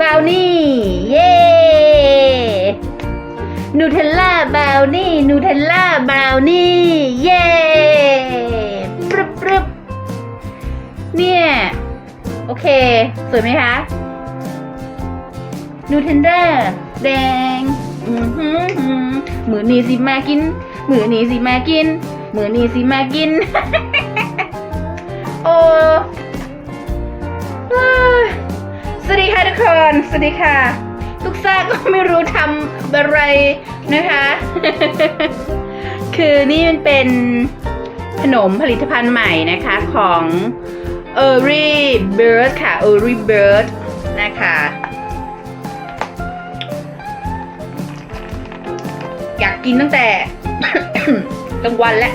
บราวนี่ เย้นูเทลล่าบราวนี่นูเทลล่าบราวนี่ เย้ปรึบปรึบเนี่ย โอเค สวยไหมคะนูเทนเดอร์แดงอือหือหือมือนีสิมากิน มือนีสิมากิน มือนีสิมากิน โอ้ คน สวัสดีค่ะทุกซ่าก็ไม่รู้ทำอะไรนะคะ คือนี่มันเป็นขนมผลิตภัณฑ์ใหม่นะคะของ e r y Bird ค่ะ e r y Bird นะคะ อยากกินตั้งแต่กลางวันแล้ว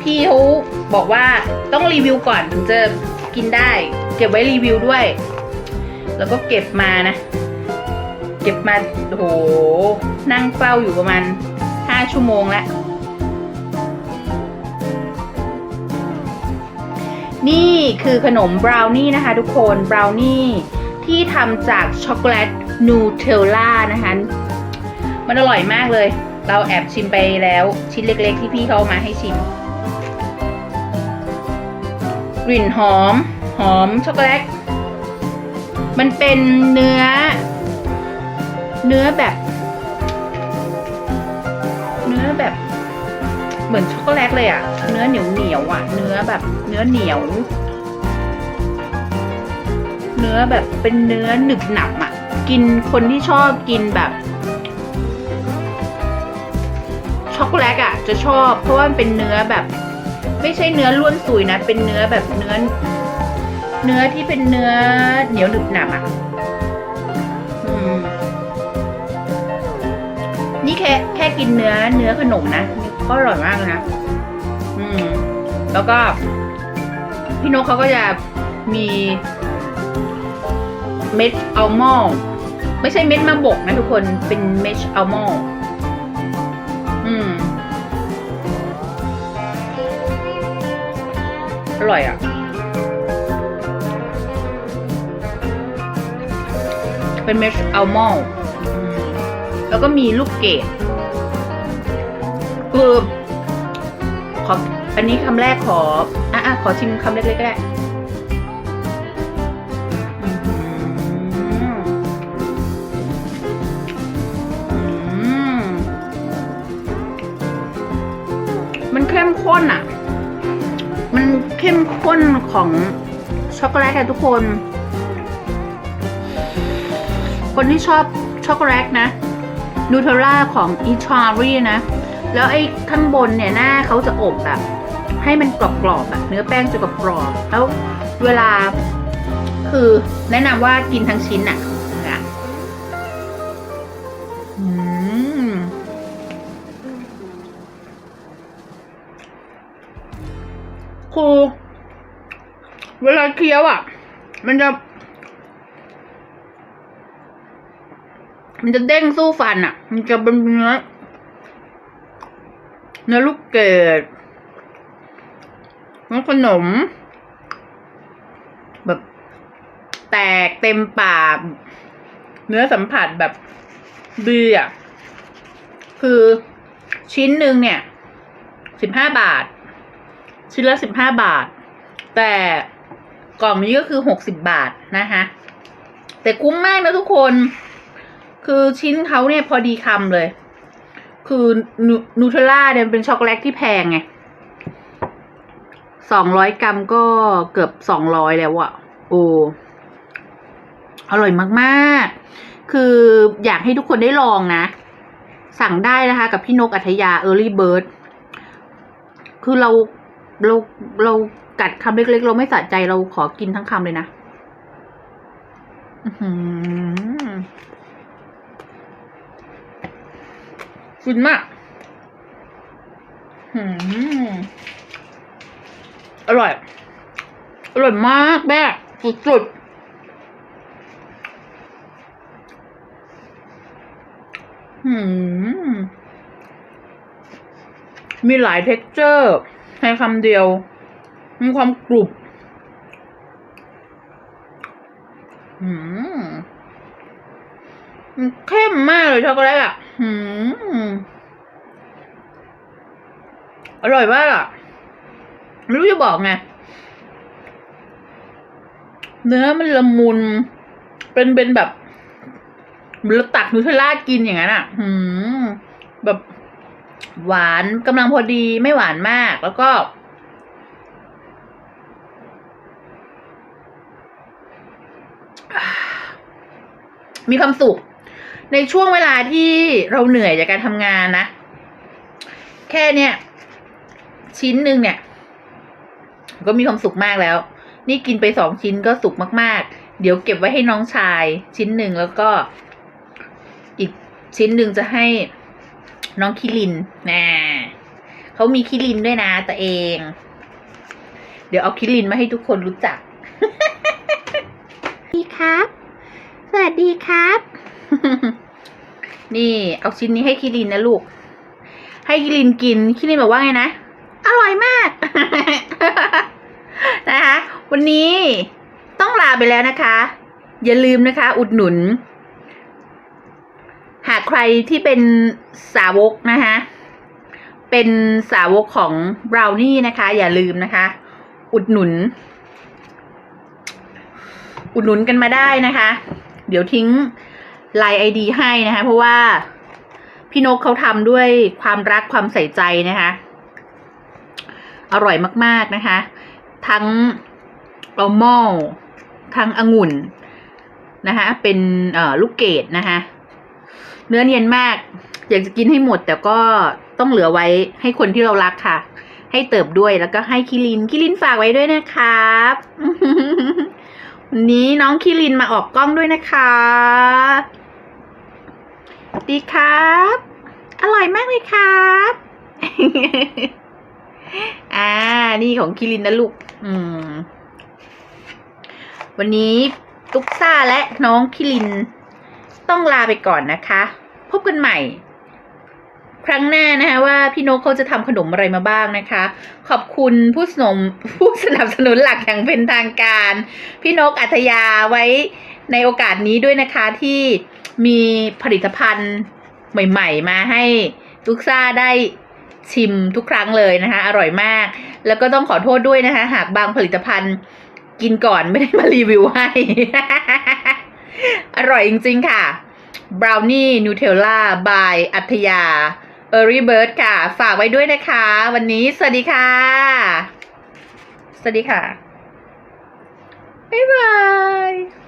พี่เขา บอกว่าต้องรีวิวก่อนถึงจะกินได้ เก็บไว้รีวิวด้วย แล้วก็เก็บมานะ เก็บมาโอ้โหนั่งเฝ้าอยู่ประมาณห้าชั่วโมงแล้วนี่คือขนมบราวนี่นะคะทุกคนบราวนี่ที่ทำจากช็อกโกแลตนูเทลล่านะคะ มันอร่อยมากเลย เราแอบชิมไปแล้วชิ้นเล็กๆที่พี่เขามาให้ชิม กลิ่นหอม หอมช็อกโกแลต มันเป็นเนื้อ เนื้อแบบ เนื้อแบบ เหมือนช็อกโกแลตเลยอะเนื้อเหนียวเหนียวอะเนื้อแบบเนื้อเหนียว เนื้อแบบเป็นเนื้อหนึบหนับอะกินคนที่ชอบกินแบบช็อกโกแลตอะจะชอบเพราะว่ามันเป็นเนื้อแบบ ไม่ใช่เนื้อล้วนสุยนะ เป็นเนื้อแบบเนื้อ เนื้อที่เป็นเนื้อเหนียวหนึบหนับอะนี่แค่แค่กินเนื้อเนื้อขนมนะก็อร่อยมากเลยนะ อืม แล้วก็ พี่นกเขาก็จะมีเม็ดอัลมอนด์ไม่ใช่เม็ดมะบกนะทุกคนเป็นเม็ดอัลมอนด์ อร่อยอะเป็นเม็ดอัลมอนด์แล้วก็มีลูกเกดคือขออันนี้คำแรกขอ อะอะขอชิมคำเล็กๆก็ได้มันเข้มข้นอะ เข้มข้นของช็อกโกแลตอะทุกคน คนที่ชอบช็อกโกแลตนะนูเทลล่าของอีชารีนะ แล้วไอ้ข้างบนเนี่ยหน้าเขาจะอบแบบ ให้มันกรอบๆอะเนื้อแป้งจะกรอบๆแล้วเวลาคือแนะนำว่ากินทั้งชิ้นอะ คือเวลาเคี้ยวอะ มันจะ มันจะเด้งสู้ฟันอะ มันจะเป็นเนื้อเนื้อลูกเกดเนื้อขนม แบบแตกเต็มปาก เนื้อสัมผัสแบบดีอะ คือชิ้นหนึ่งเนี่ยสิบห้าบาท ชิ้นละสิบห้าบาท แต่กล่องนี้ก็คือหกสิบบาทนะคะแต่คุ้มมากนะทุกคน คือชิ้นเขาเนี่ยพอดีคำเลย คือนูเทลล่าเนี่ยเป็นช็อกโกแลตที่แพงไงสองร้อยกรัมก็เกือบสองร้อยแล้วอะโอ้อร่อยมากๆ คืออยากให้ทุกคนได้ลองนะ สั่งได้นะคะ กับพี่นกอัธยา Early Bird คือเรา เราเรากัดคำเล็กๆ เราไม่สะใจเราขอกินทั้งคำเลยนะอือหือฟินมากหืมอร่อย อร่อยมากแม่สุดๆหืมมีหลายเท็กเจอร์ ช้คำเดียว มีความกรุบอืมเข้มมากเลยช็อกโกแลตอะอืมอร่อยมากอะ ไม่รู้จะบอกไง เนื้อมันละมุน เป็นเป็นแบบเราตักนูเทลล่ากินอย่างนั้นอะ หืมแบบ หวานกำลังพอดีไม่หวานมากแล้วก็ มีความสุข ในช่วงเวลาที่เราเหนื่อยจากการทำงานนะ แค่เนี่ย ชิ้นหนึ่งเนี่ย ก็มีความสุขมากแล้ว นี่กินไปสองชิ้นก็สุกมาก ๆ เดี๋ยวเก็บไว้ให้น้องชาย ชิ้นหนึ่งแล้วก็ อีกชิ้นหนึ่งจะให้ น้องคิรินนะเขามีคิรินด้วยนะตัวเอง เดี๋ยวเอาคิรินมาให้ทุกคนรู้จักดีครับ สวัสดีครับ นี่ เอาชิ้นนี้ให้คิรินนะลูก ให้คิรินกินคิรินบอกว่าไงนะ อร่อยมาก นะคะ วันนี้ต้องลาไปแล้วนะคะ อย่าลืมนะคะ อุดหนุนหากใครที่เป็นสาวกนะคะเป็นสาวกของบราวนี่นะคะ อย่าลืมนะคะ อุดหนุน อุดหนุนกันมาได้นะคะ เดี๋ยวทิ้งไลน์ไอดีให้นะคะ เพราะว่าพี่นกเขาทำด้วยความรักความใส่ใจนะคะ อร่อยมาก ๆนะคะ ทั้งอัลมอลทั้งองุ่นนะคะ เป็นลูกเกดนะคะ เนื้อเนียนมาก อยากจะกินให้หมด แต่ก็ต้องเหลือไว้ให้คนที่เรารักค่ะ ให้เติบด้วยแล้วก็ให้คิรินคิรินฝากไว้ด้วยนะครับวันนี้น้องคิรินมาออกกล้องด้วยนะคะดีครับ อร่อยมากเลยครับ อ่า นี่ของคิรินนะลูก อืม วันนี้ตุ๊กซ่าและน้องคิริน ต้องลาไปก่อนนะคะ พบกันใหม่ ครั้งหน้านะคะว่าพี่นกเขาจะทำขนมอะไรมาบ้างนะคะ ขอบคุณผู้สนมผู้สนับสนุนหลักอย่างเป็นทางการ พี่นกอัธยาไว้ในโอกาสนี้ด้วยนะคะที่มีผลิตภัณฑ์ใหม่ ๆ มาให้ทุกซ่าได้ชิมทุกครั้งเลยนะคะ อร่อยมาก แล้วก็ต้องขอโทษด้วยนะคะ หากบางผลิตภัณฑ์กินก่อนไม่ได้มารีวิวให้ อร่อยจริงๆค่ะบราวนี่นูเทลล่าบายอัธยาเออรี่เบิร์ดค่ะ ฝากไว้ด้วยนะคะ วันนี้สวัสดีค่ะ สวัสดีค่ะ บ๊ายบาย